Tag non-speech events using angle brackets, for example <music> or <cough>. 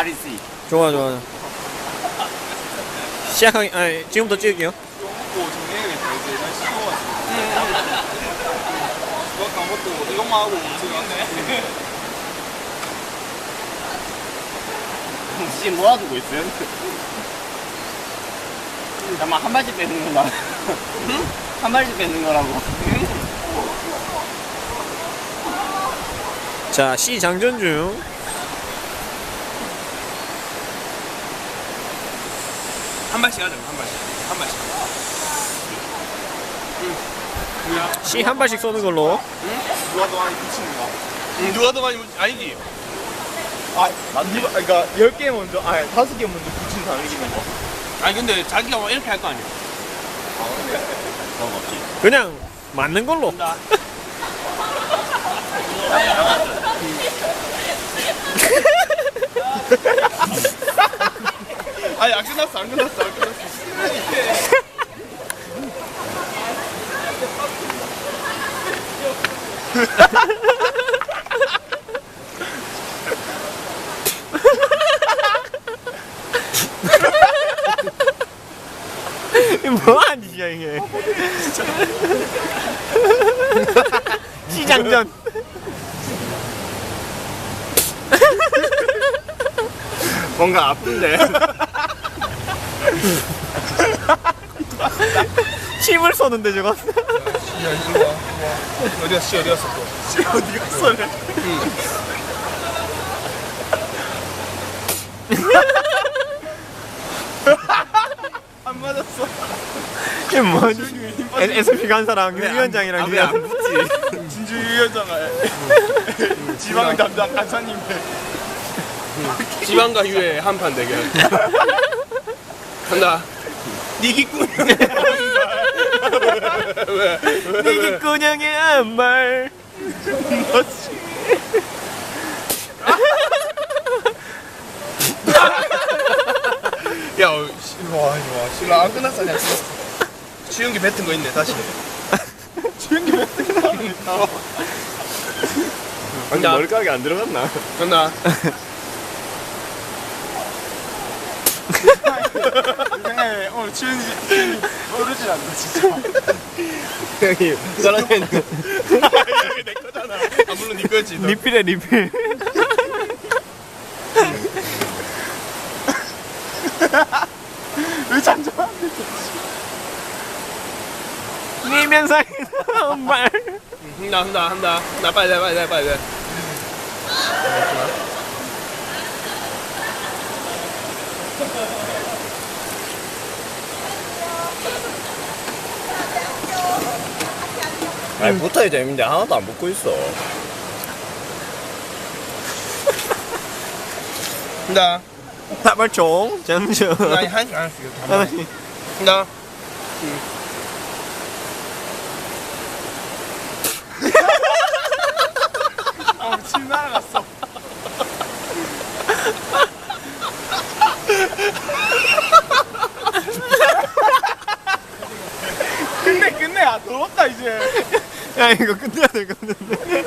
REC. 좋아 좋아 시작하기 아니 지금부터 찍을게요 먹고 정리해야겠다 이제 날 씻어가지고 그거 까먹고 이것만 하고 <laughs> 지금 왔네 지금 모아두고 있어요? 잠깐만 한 발씩 뺏는 거다. 한 발씩 뺏는 거라고. 자 C 장전 중 한 발씩 하자 한 발씩. 한 발씩. C 한 발씩 쏘는 걸로. 누가 더 많이 붙이는 거 응, 누가 더 많이 묻- 아니지. 아, 누가, 그러니까 10개 먼저, 아니 5개 먼저 붙인 사람 이기는 거? 아니 근데 자기가 뭐 이렇게 할 거 아니야. 그냥 맞는 걸로 <laughs> 나 아니 안 끝났어 안 끝났어 안 끝났어. <laughs> 뭐하는 짓이야 이게? <laughs> C 장전. 뭔가 아픈데 <laughs> <laughs> 침을 쏘는데 저거 어디 갔어. 어디 갔어 또 어디 갔어 래안 맞았어 이게 뭐지 SP 간 사람 유 위원장이랑 아, 왜안 붙지. 진주 유현장아 <laughs> 지방 담당 간사님 지방과 유의 한판 대결 <laughs> 간다 니기꾼 이게 그냥의 한말 야, 어, 씨, 이리 와, 이리 와. 신라 안 끝났어, 그냥 끝났어. 치윤기 뱉은 거 있네, 다시. 치윤기 뱉은 거 있다. 아니, 머리카락이 안 들어갔나? 간다 생각해, 오늘 치윤기 모르질 않다, 진짜. 형님 사랑해 이게 내 거잖아. 아, 물론 네 거지. 너. 리필해 리필 왜 잠잠 니면상의 한말 한다 한다 한다 나 빨리 해 빨리 해 빨리 아니 붙어야 재밌는데 하나도 안 붙고 있어. 한다 사발총 장전 아니 한씩 하나씩 이렇게 한다 한다 아, 침 날아갔어. 끝내, 끝내. 아, 더웠다, 이제. 야 이거 끝내야 될 것 같은데